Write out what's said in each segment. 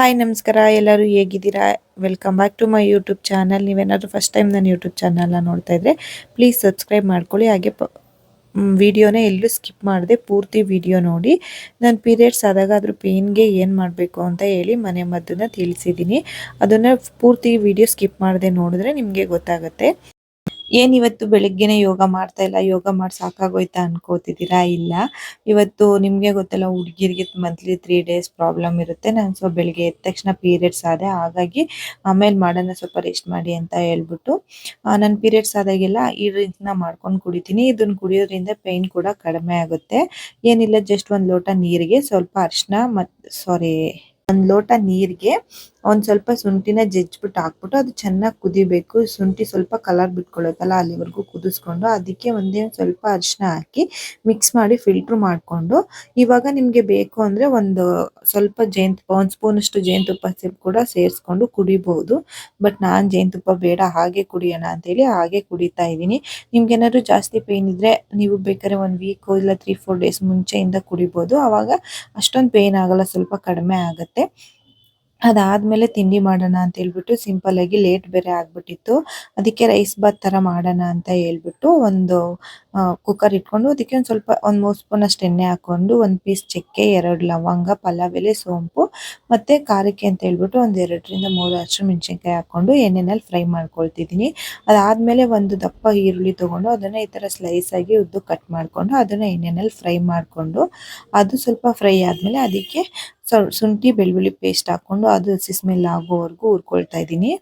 Hi, ನಮಸ್ಕಾರ. ಎಲ್ಲರೂ ಹೇಗಿದ್ದೀರಾ? Welcome back to my YouTube channel ನೀವೇನಾದರೂ ಫಸ್ಟ್ ಟೈಮ್ ನನ್ನ ಯೂಟ್ಯೂಬ್ ಚಾನಲ್ನ ನೋಡ್ತಾ ಇದ್ದರೆ ಪ್ಲೀಸ್ ಸಬ್ಸ್ಕ್ರೈಬ್ ಮಾಡ್ಕೊಳ್ಳಿ. ಹಾಗೆ ಪ ವಿಡಿಯೋನ ಎಲ್ಲೂ ಸ್ಕಿಪ್ ಮಾಡಿದೆ ಪೂರ್ತಿ ವಿಡಿಯೋ ನೋಡಿ. ನಾನು ಪೀರಿಯಡ್ಸ್ ಆದಾಗ ಅದ್ರ ಪೇನ್ಗೆ ಏನು ಮಾಡಬೇಕು ಅಂತ ಹೇಳಿ ಮನೆ ಮದ್ದನ್ನು ತಿಳಿಸಿದ್ದೀನಿ. ಅದನ್ನು ಪೂರ್ತಿ ವಿಡಿಯೋ ಸ್ಕಿಪ್ ಮಾಡದೆ ನೋಡಿದ್ರೆ ನಿಮಗೆ ಗೊತ್ತಾಗುತ್ತೆ. ಏನ್ ಇವತ್ತು ಬೆಳಿಗ್ಗೆನೆ ಯೋಗ ಮಾಡ್ತಾ ಇಲ್ಲ, ಯೋಗ ಮಾಡಿ ಸಾಕಾಗೋಯ್ತಾ ಅನ್ಕೋತಿದ್ದೀರಾ? ಇಲ್ಲ. ಇವತ್ತು ನಿಮಗೆ ಗೊತ್ತಲ್ಲ, ಹುಡುಗಿರಿಗೆ ಮಂತ್ಲಿ ತ್ರೀ ಡೇಸ್ ಪ್ರಾಬ್ಲಮ್ ಇರುತ್ತೆ. ನಾನು ಸೊ ಬೆಳಿಗ್ಗೆ ಎದ್ದ ತಕ್ಷಣ ಪೀರಿಯಡ್ಸ್ ಆದೆ. ಹಾಗಾಗಿ ಆಮೇಲೆ ಮಾಡೋಣ, ಸ್ವಲ್ಪ ರೆಸ್ಟ್ ಮಾಡಿ ಅಂತ ಹೇಳ್ಬಿಟ್ಟು ನನ್ನ ಪೀರಿಯಡ್ಸ್ ಆದಾಗೆಲ್ಲ ಈ ಡ್ರಿಂಕ್ನ ಮಾಡ್ಕೊಂಡು ಕುಡಿತೀನಿ. ಇದನ್ನ ಕುಡಿಯೋದ್ರಿಂದ ಪೈನ್ ಕೂಡ ಕಡಿಮೆ ಆಗುತ್ತೆ. ಏನಿಲ್ಲ ಜಸ್ಟ್ ಒಂದು ಲೋಟ ನೀರಿಗೆ ಸ್ವಲ್ಪ ಅರಿಶಿನ ಮತ್ತು ಸಾರಿ ಒಂದು ಲೋಟ ನೀರಿಗೆ ಒಂದು ಸ್ವಲ್ಪ ಶುಂಠಿನ ಜಜ್ಜಿಬಿಟ್ಟು ಹಾಕ್ಬಿಟ್ಟು ಅದು ಚೆನ್ನಾಗಿ ಕುದಿಬೇಕು. ಶುಂಠಿ ಸ್ವಲ್ಪ ಕಲರ್ ಬಿಟ್ಕೊಳ್ಳುತ್ತಲ್ಲ ಅಲ್ಲಿವರೆಗೂ ಕುದಿಸ್ಕೊಂಡು ಅದಕ್ಕೆ ಒಂದೇ ಸ್ವಲ್ಪ ಅರಿಶಿನ ಹಾಕಿ ಮಿಕ್ಸ್ ಮಾಡಿ ಫಿಲ್ಟ್ರ್ ಮಾಡಿಕೊಂಡು ಇವಾಗ ನಿಮಗೆ ಬೇಕು ಅಂದರೆ ಒಂದು ಸ್ವಲ್ಪ ಜೇನುತುಪ್ಪ ಒಂದು ಸ್ಪೂನ್ ಅಷ್ಟು ಜೇನುತುಪ್ಪ ಕೂಡ ಸೇರಿಸ್ಕೊಂಡು ಕುಡಿಬಹುದು ಬಟ್ ನಾನು ಜೇನುತುಪ್ಪ ಬೇಡ, ಹಾಗೆ ಕುಡಿಯೋಣ ಅಂತೇಳಿ ಹಾಗೆ ಕುಡಿತಾ ಇದ್ದೀನಿ. ನಿಮ್ಗೆ ಏನಾದ್ರು ಜಾಸ್ತಿ ಪೇನ್ ಇದ್ರೆ ನೀವು ಬೇಕಾದ್ರೆ ಒಂದು ವೀಕು ಇಲ್ಲ ತ್ರೀ ಫೋರ್ ಡೇಸ್ ಮುಂಚೆಯಿಂದ ಕುಡಿಬೋದು. ಅವಾಗ ಅಷ್ಟೊಂದು ಪೇನ್ ಆಗಲ್ಲ, ಸ್ವಲ್ಪ ಕಡಿಮೆ ಆಗುತ್ತೆ. ಅದಾದ್ಮೇಲೆ ತಿಂಡಿ ಮಾಡೋಣ ಅಂತ ಹೇಳ್ಬಿಟ್ಟು ಸಿಂಪಲ್ ಆಗಿ ಲೇಟ್ ಬೇರೆ ಆಗ್ಬಿಟ್ಟಿತ್ತು. ಅದಕ್ಕೆ ರೈಸ್ ಬಾತ್ ತರ ಮಾಡೋಣ ಅಂತ ಹೇಳ್ಬಿಟ್ಟು ಒಂದು ಕುಕ್ಕರ್ ಇಟ್ಕೊಂಡು ಅದಕ್ಕೆ ಒಂದು ಸ್ವಲ್ಪ, ಒಂದು ಮೂರು ಸ್ಪೂನ್ ಅಷ್ಟು ಎಣ್ಣೆ ಹಾಕೊಂಡು ಒಂದು ಪೀಸ್ ಚಕ್ಕೆ, ಎರಡು ಲವಂಗ, ಪಲಾವ್, ಎಲೆ, ಸೋಂಪು ಮತ್ತೆ ಖಾರಕ್ಕೆ ಅಂತ ಹೇಳ್ಬಿಟ್ಟು ಒಂದು ಎರಡರಿಂದ ಮೂರು ಹಸಿರು ಮೆಣಸಿನ್ಕಾಯಿ ಹಾಕೊಂಡು ಎಣ್ಣೆನಲ್ಲಿ ಫ್ರೈ ಮಾಡ್ಕೊಳ್ತಿದ್ದೀನಿ. ಅದಾದಮೇಲೆ ಒಂದು ದಪ್ಪ ಈರುಳ್ಳಿ ತೊಗೊಂಡು ಅದನ್ನ ಈ ಥರ ಸ್ಲೈಸ್ ಆಗಿ ಉದ್ದು ಕಟ್ ಮಾಡ್ಕೊಂಡು ಅದನ್ನ ಎಣ್ಣೆನಲ್ಲಿ ಫ್ರೈ ಮಾಡ್ಕೊಂಡು ಅದು ಸ್ವಲ್ಪ ಫ್ರೈ ಆದ್ಮೇಲೆ ಅದಕ್ಕೆ ಶುಂಠಿ ಬೆಳ್ಳುಳ್ಳಿ ಪೇಸ್ಟ್ ಹಾಕೊಂಡು ಅದು ಹಸಿ ಸ್ಮೆಲ್ ಆಗೋವರೆಗೂ ಹುರ್ಕೊಳ್ತಾ ಇದ್ದೀನಿ.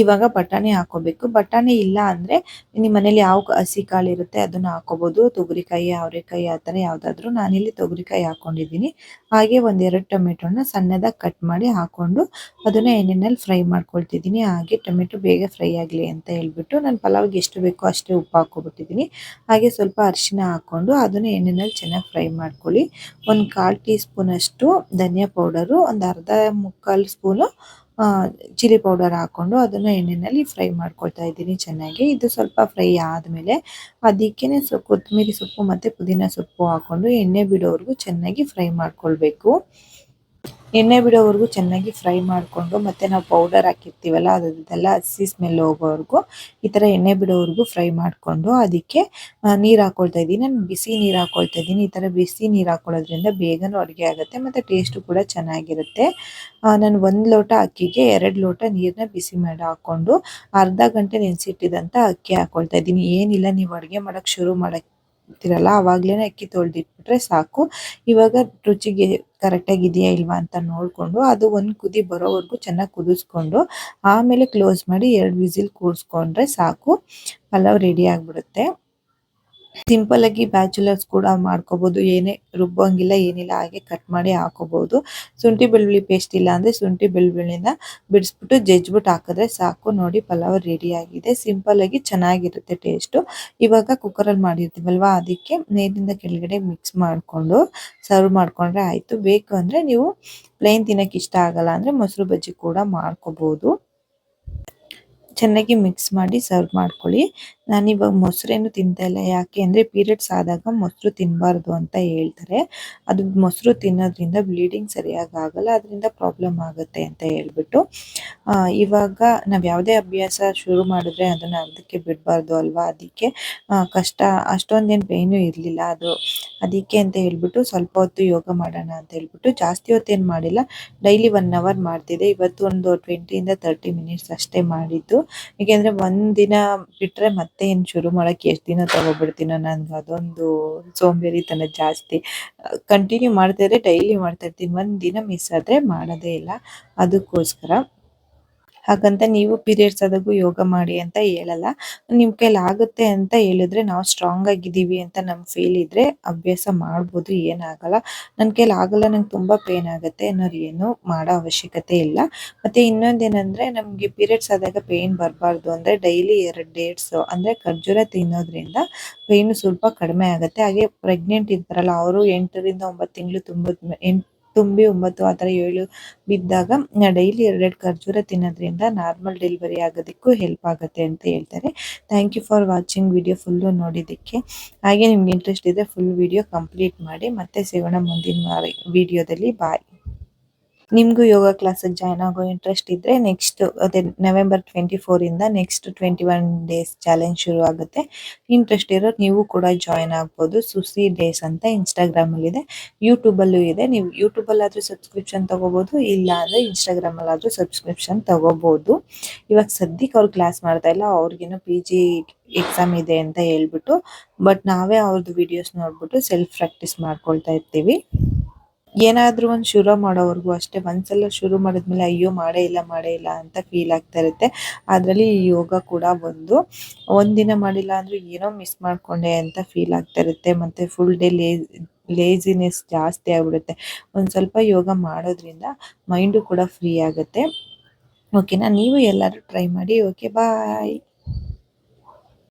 ಇವಾಗ ಬಟಾಣಿ ಹಾಕೋಬೇಕು. ಬಟಾಣಿ ಇಲ್ಲ ಅಂದ್ರೆ ನಿಮ್ಮ ಮನೇಲಿ ಯಾವ ಹಸಿ ಕಾಳು ಇರುತ್ತೆ ಅದನ್ನ ಹಾಕೋಬಹುದು ತೊಗರಿಕಾಯಿ, ಅವರೆಕಾಯಿ ಆ ಥರ ಯಾವುದಾದ್ರೂ ನಾನಿಲ್ಲಿ ತೊಗರಿಕಾಯಿ ಹಾಕೊಂಡಿದ್ದೀನಿ. ಹಾಗೆ ಒಂದೆರಡು ಟೊಮೆಟೊನ ಸಣ್ಣದಾಗಿ ಕಟ್ ಮಾಡಿ ಹಾಕೊಂಡು ಅದನ್ನ ಎಣ್ಣೆನಲ್ಲಿ ಫ್ರೈ ಮಾಡ್ಕೊಳ್ತಿದ್ದೀನಿ. ಹಾಗೆ ಟೊಮೆಟೊ ಬೇಗ ಫ್ರೈ ಆಗಲಿ ಅಂತ ಹೇಳ್ಬಿಟ್ಟು ನಾನು ಪಲಾವ್ಗೆ ಎಷ್ಟು ಬೇಕೋ ಅಷ್ಟೇ ಉಪ್ಪು ಹಾಕ್ಕೊಬಿಟ್ಟಿದ್ದೀನಿ. ಹಾಗೆ ಸ್ವಲ್ಪ ಅರಿಶಿನ ಹಾಕೊಂಡು ಅದನ್ನ ಎಣ್ಣೆನಲ್ಲಿ ಚೆನ್ನಾಗಿ ಫ್ರೈ ಮಾಡ್ಕೊಳ್ಳಿ. ಒಂದು ಕಾಲು ಟೀ ಸ್ಪೂನ್ ಅಷ್ಟು ಧನಿಯಾ ಪೌಡರು, ಒಂದು ಅರ್ಧ ಮುಕ್ಕಾಲು ಸ್ಪೂನು ಚಿಲ್ಲಿ ಪೌಡರ್ ಹಾಕೊಂಡು ಅದನ್ನ ಎಣ್ಣೆನಲ್ಲಿ ಫ್ರೈ ಮಾಡ್ಕೊಳ್ತಾ ಇದ್ದೀನಿ ಚೆನ್ನಾಗಿ. ಇದು ಸ್ವಲ್ಪ ಫ್ರೈ ಆದಮೇಲೆ ಸೊ, ಕೊತ್ತಂಬರಿ ಸೊಪ್ಪು ಮತ್ತು ಪುದೀನ ಸೊಪ್ಪು ಹಾಕೊಂಡು ಎಣ್ಣೆ ಬಿಡೋವರೆಗೂ ಚೆನ್ನಾಗಿ ಫ್ರೈ ಮಾಡ್ಕೊಳ್ಬೇಕು. ಎಣ್ಣೆ ಬಿಡೋವರೆಗೂ ಚೆನ್ನಾಗಿ ಫ್ರೈ ಮಾಡಿಕೊಂಡು ಮತ್ತೆ ನಾವು ಪೌಡರ್ ಹಾಕಿರ್ತೀವಲ್ಲ, ಅದೆಲ್ಲ ಹಸಿ ಸ್ಮೆಲ್ ಹೋಗೋವರೆಗೂ ಈ ಥರ ಎಣ್ಣೆ ಬಿಡೋವರೆಗೂ ಫ್ರೈ ಮಾಡಿಕೊಂಡು ಅದಕ್ಕೆ ನೀರು ಹಾಕೊಳ್ತಾ ಇದ್ದೀನಿ. ನಾನು ಬಿಸಿ ನೀರು ಹಾಕೊಳ್ತಾ ಇದ್ದೀನಿ. ಈ ಥರ ಬಿಸಿ ನೀರು ಹಾಕೊಳ್ಳೋದ್ರಿಂದ ಬೇಗನೂ ಅಡುಗೆ ಆಗುತ್ತೆ ಮತ್ತು ಟೇಸ್ಟು ಕೂಡ ಚೆನ್ನಾಗಿರುತ್ತೆ. ನಾನು ಒಂದು ಲೋಟ ಅಕ್ಕಿಗೆ ಎರಡು ಲೋಟ ನೀರನ್ನ ಬಿಸಿ ಮಾಡಿ ಹಾಕ್ಕೊಂಡು ಅರ್ಧ ಗಂಟೆ ನೆನೆಸಿಟ್ಟಿದಂಥ ಅಕ್ಕಿ ಹಾಕೊಳ್ತಾ ಇದ್ದೀನಿ. ಏನಿಲ್ಲ, ನೀವು ಅಡುಗೆ ಮಾಡೋಕ್ಕೆ ಶುರು ಮಾಡೋಕ್ಕೆ ಇರ್ತೀರಲ್ಲ ಅವಾಗ್ಲೇನೆ ಅಕ್ಕಿ ತೊಳೆದಿಟ್ಬಿಟ್ರೆ ಸಾಕು. ಇವಾಗ ರುಚಿಗೆ ಕರೆಕ್ಟಾಗಿ ಇದೆಯಾ ಇಲ್ವಾ ಅಂತ ನೋಡಿಕೊಂಡು ಅದು ಒಂದು ಕುದಿ ಬರೋವರೆಗೂ ಚೆನ್ನಾಗಿ ಕುದಿಸ್ಕೊಂಡು ಆಮೇಲೆ ಕ್ಲೋಸ್ ಮಾಡಿ ಎರಡು ವಿಸಿಲ್ ಕೂರಿಸ್ಕೊಂಡ್ರೆ ಸಾಕು. ಪಲಾವ್ ರೆಡಿ ಆಗಿಬಿಡುತ್ತೆ. ಸಿಂಪಲ್ ಆಗಿ ಬ್ಯಾಚುಲರ್ಸ್ ಕೂಡ ಮಾಡ್ಕೋಬಹುದು ಏನೇ ರುಬ್ಬಂಗಿಲ್ಲ, ಏನಿಲ್ಲ, ಹಾಗೆ ಕಟ್ ಮಾಡಿ ಹಾಕೋಬಹುದು ಶುಂಠಿ, ಬೆಳ್ಳುಳ್ಳಿ ಪೇಸ್ಟ್ ಇಲ್ಲ ಅಂದ್ರೆ ಶುಂಠಿ, ಬೆಳ್ಳುಳ್ಳಿನ ಬಿಡಿಸ್ಬಿಟ್ಟು ಜಜ್ಬಿಟ್ಟು ಹಾಕಿದ್ರೆ ಸಾಕು. ನೋಡಿ, ಪಲಾವ್ ರೆಡಿ ಆಗಿದೆ. ಸಿಂಪಲ್ ಆಗಿ ಚೆನ್ನಾಗಿರುತ್ತೆ ಟೇಸ್ಟ್ ಇವಾಗ ಕುಕ್ಕರ್ ಅಲ್ಲಿ ಮಾಡಿರ್ತೀವಲ್ವಾ? ಅದಕ್ಕೆ ನೀರಿನಿಂದ ಕೆಳಗಡೆ ಮಿಕ್ಸ್ ಮಾಡ್ಕೊಂಡು ಸರ್ವ್ ಮಾಡ್ಕೊಂಡ್ರೆ ಆಯ್ತು. ಬೇಕು ಅಂದ್ರೆ ನೀವು ಪ್ಲೇನ್ ತಿನ್ನಕ್ಕೆ ಇಷ್ಟ ಆಗಲ್ಲ ಅಂದ್ರೆ ಮೊಸರು ಬಜ್ಜಿ ಕೂಡ ಮಾಡ್ಕೋಬಹುದು ಚೆನ್ನಾಗಿ ಮಿಕ್ಸ್ ಮಾಡಿ ಸರ್ವ್ ಮಾಡ್ಕೊಳ್ಳಿ. ನಾನು ಇವಾಗ ಮೊಸರೇನು ತಿಂತಾ ಇಲ್ಲ. ಯಾಕೆ ಅಂದರೆ ಪೀರಿಯಡ್ಸ್ ಆದಾಗ ಮೊಸರು ತಿನ್ನಬಾರ್ದು ಅಂತ ಹೇಳ್ತಾರೆ. ಅದು ಮೊಸರು ತಿನ್ನೋದ್ರಿಂದ ಬ್ಲೀಡಿಂಗ್ ಸರಿಯಾಗಿ ಆಗಲ್ಲ ಅದರಿಂದ ಪ್ರಾಬ್ಲಮ್ ಆಗುತ್ತೆ ಅಂತ ಹೇಳ್ಬಿಟ್ಟು. ಇವಾಗ ನಾವು ಯಾವುದೇ ಅಭ್ಯಾಸ ಶುರು ಮಾಡಿದ್ರೆ ಅದನ್ನು ಅರ್ಧಕ್ಕೆ ಬಿಡಬಾರ್ದು ಅಲ್ವಾ? ಅದಕ್ಕೆ ಕಷ್ಟ, ಅಷ್ಟೊಂದೇನು ಪೇಯ್ನು ಇರಲಿಲ್ಲ. ಅದು, ಅದಕ್ಕೆ ಅಂತ ಹೇಳ್ಬಿಟ್ಟು ಸ್ವಲ್ಪ ಹೊತ್ತು ಯೋಗ ಮಾಡೋಣ ಅಂತ ಹೇಳ್ಬಿಟ್ಟು ಜಾಸ್ತಿ ಹೊತ್ತೇನು ಮಾಡಿಲ್ಲ. ಡೈಲಿ ಒನ್ ಅವರ್ ಮಾಡ್ತಿದ್ದೆ. ಇವತ್ತು ಒಂದು ಟ್ವೆಂಟಿಯಿಂದ ತರ್ಟಿ ಮಿನಿಟ್ಸ್ ಅಷ್ಟೇ ಮಾಡಿದ್ದು. ಏಕೆಂದರೆ ಒಂದಿನ ಬಿಟ್ರೆ ಮತ್ತೆ ಏನ್ ಶುರು ಮಾಡಕ್ಕೆ ಎಷ್ಟು ದಿನ ತಗೋಬಿಡ್ತೀನೋ ನನ್ಗೆ ಅದೊಂದು ಸೋಂಬೇರಿತನ ಜಾಸ್ತಿ. ಕಂಟಿನ್ಯೂ ಮಾಡ್ತಾ ಇದ್ರೆ ಡೈಲಿ ಮಾಡ್ತಾ ಇರ್ತೀನಿ. ಒಂದ್ ದಿನ ಮಿಸ್ ಆದ್ರೆ ಮಾಡೋದೇ ಇಲ್ಲ. ಅದಕ್ಕೋಸ್ಕರ ಹಾಗಂತ ನೀವು ಪೀರಿಯಡ್ಸ್ ಆದಾಗು ಯೋಗ ಮಾಡಿ ಅಂತ ಹೇಳಲ್ಲ. ನಿಮ್ ಕೈಲಿ ಆಗುತ್ತೆ ಅಂತ ಹೇಳಿದ್ರೆ ನಾವು ಸ್ಟ್ರಾಂಗ್ ಆಗಿದ್ದೀವಿ ಅಂತ ನಮ್ ಫೀಲ್ ಇದ್ರೆ ಅಭ್ಯಾಸ ಮಾಡ್ಬೋದು, ಏನಾಗಲ್ಲ. ನನ್ ಕೈಲಿ ಆಗಲ್ಲ, ನಂಗೆ ತುಂಬಾ ಪೇನ್ ಆಗುತ್ತೆ ಅನ್ನೋರು ಏನು ಮಾಡೋ ಅವಶ್ಯಕತೆ ಇಲ್ಲ. ಮತ್ತೆ ಇನ್ನೊಂದೇನಂದ್ರೆ ನಮ್ಗೆ ಪೀರಿಯಡ್ಸ್ ಆದಾಗ ಪೇನ್ ಬರಬಾರ್ದು ಅಂದ್ರೆ ಡೈಲಿ ಎರಡ್ ಡೇಟ್ಸ್ ಅಂದ್ರೆ ಖರ್ಜೂರ ತಿನ್ನೋದ್ರಿಂದ ಪೇನ್ ಸ್ವಲ್ಪ ಕಡಿಮೆ ಆಗುತ್ತೆ. ಹಾಗೆ ಪ್ರೆಗ್ನೆಂಟ್ ಇರ್ತಾರಲ್ಲ, ಅವರು ಎಂಟರಿಂದ ಒಂಬತ್ತು ತಿಂಗಳು ತುಂಬ ಎಂಟು ತುಂಬಿ ಒಂಬತ್ತು ಆ ಥರ ಏಳು ಬಿದ್ದಾಗ ಡೈಲಿ ಎರಡೆರಡು ಖರ್ಜೂರ ತಿನ್ನೋದ್ರಿಂದ ನಾರ್ಮಲ್ ಡೆಲಿವರಿ ಆಗೋದಕ್ಕೂ ಹೆಲ್ಪ್ ಆಗುತ್ತೆ ಅಂತ ಹೇಳ್ತಾರೆ. Thank you for watching video full ನೋಡಿದ್ದಕ್ಕೆ. ಹಾಗೆ ನಿಮ್ಗೆ ಇಂಟ್ರೆಸ್ಟ್ ಇದೆ ಫುಲ್ ವಿಡಿಯೋ ಕಂಪ್ಲೀಟ್ ಮಾಡಿ ಮತ್ತೆ ಸಿಗೋಣ ಮುಂದಿನ ವಿಡಿಯೋದಲ್ಲಿ ಬಾಯ್ ನಿಮಗೂ ಯೋಗ ಕ್ಲಾಸಿಗೆ ಜಾಯ್ನ್ ಆಗೋ ಇಂಟ್ರೆಸ್ಟ್ ಇದ್ರೆ ನೆಕ್ಸ್ಟ್ ಅದೇ ನವೆಂಬರ್ ಟ್ವೆಂಟಿ ಫೋರ್ ಇಂದ next twenty one days challenge ಶುರು ಆಗುತ್ತೆ. ಇಂಟ್ರೆಸ್ಟ್ ಇರೋರು ನೀವು ಕೂಡ ಜಾಯ್ನ್ ಆಗ್ಬೋದು. ಸುಸಿ ಡೇಸ್ ಅಂತ ಇನ್ಸ್ಟಾಗ್ರಾಮ್ ಅಲ್ಲಿ ಇದೆ. ಯೂಟ್ಯೂಬ್ ಅಲ್ಲೂ ಇದೆ. ನೀವು ಯೂಟ್ಯೂಬ್ ಅಲ್ಲಾದ್ರೂ ಸಬ್ಸ್ಕ್ರಿಪ್ಷನ್ ತಗೋಬಹುದು ಇಲ್ಲ ಅಂದ್ರೆ ಇನ್ಸ್ಟಾಗ್ರಾಮ್ ಅಲ್ಲಾದ್ರೂ ಸಬ್ಸ್ಕ್ರಿಪ್ಷನ್ ತಗೋಬಹುದು ಇವಾಗ ಸದ್ಯಕ್ಕೆ ಅವ್ರು ಕ್ಲಾಸ್ ಮಾಡ್ತಾ ಇಲ್ಲ. ಅವ್ರಿಗೇನೋ ಪಿ ಜಿ ಎಕ್ಸಾಮ್ ಇದೆ ಅಂತ ಹೇಳ್ಬಿಟ್ಟು ಬಟ್ ನಾವೇ ಅವ್ರದ್ದು ವಿಡಿಯೋಸ್ ನೋಡ್ಬಿಟ್ಟು ಸೆಲ್ಫ್ ಪ್ರಾಕ್ಟೀಸ್ ಮಾಡ್ಕೊಳ್ತಾ ಇರ್ತೀವಿ. ಏನಾದ್ರೂ ಒಂದು ಶುರು ಮಾಡೋವರೆಗೂ ಅಷ್ಟೇ. ಒಂದ್ಸಲ ಶುರು ಮಾಡಿದ್ಮೇಲೆ ಅಯ್ಯೋ, ಮಾಡೇ ಇಲ್ಲ ಮಾಡೇ ಇಲ್ಲ ಅಂತ ಫೀಲ್ ಆಗ್ತಾ ಇರುತ್ತೆ. ಅದ್ರಲ್ಲಿ ಯೋಗ ಕೂಡ ಒಂದು. ಒಂದಿನ ಮಾಡಿಲ್ಲ ಅಂದ್ರೆ ಏನೋ ಮಿಸ್ ಮಾಡ್ಕೊಂಡೆ ಅಂತ ಫೀಲ್ ಆಗ್ತಾ ಇರುತ್ತೆ. ಮತ್ತೆ ಫುಲ್ ಡೇ ಲೇ ಲೇಜಿನೆಸ್ ಜಾಸ್ತಿ ಆಗ್ಬಿಡುತ್ತೆ. ಒಂದ್ ಸ್ವಲ್ಪ ಯೋಗ ಮಾಡೋದ್ರಿಂದ ಮೈಂಡು ಕೂಡ ಫ್ರೀ ಆಗುತ್ತೆ. ಓಕೆನಾ ನೀವು ಎಲ್ಲರೂ ಟ್ರೈ ಮಾಡಿ. Okay bye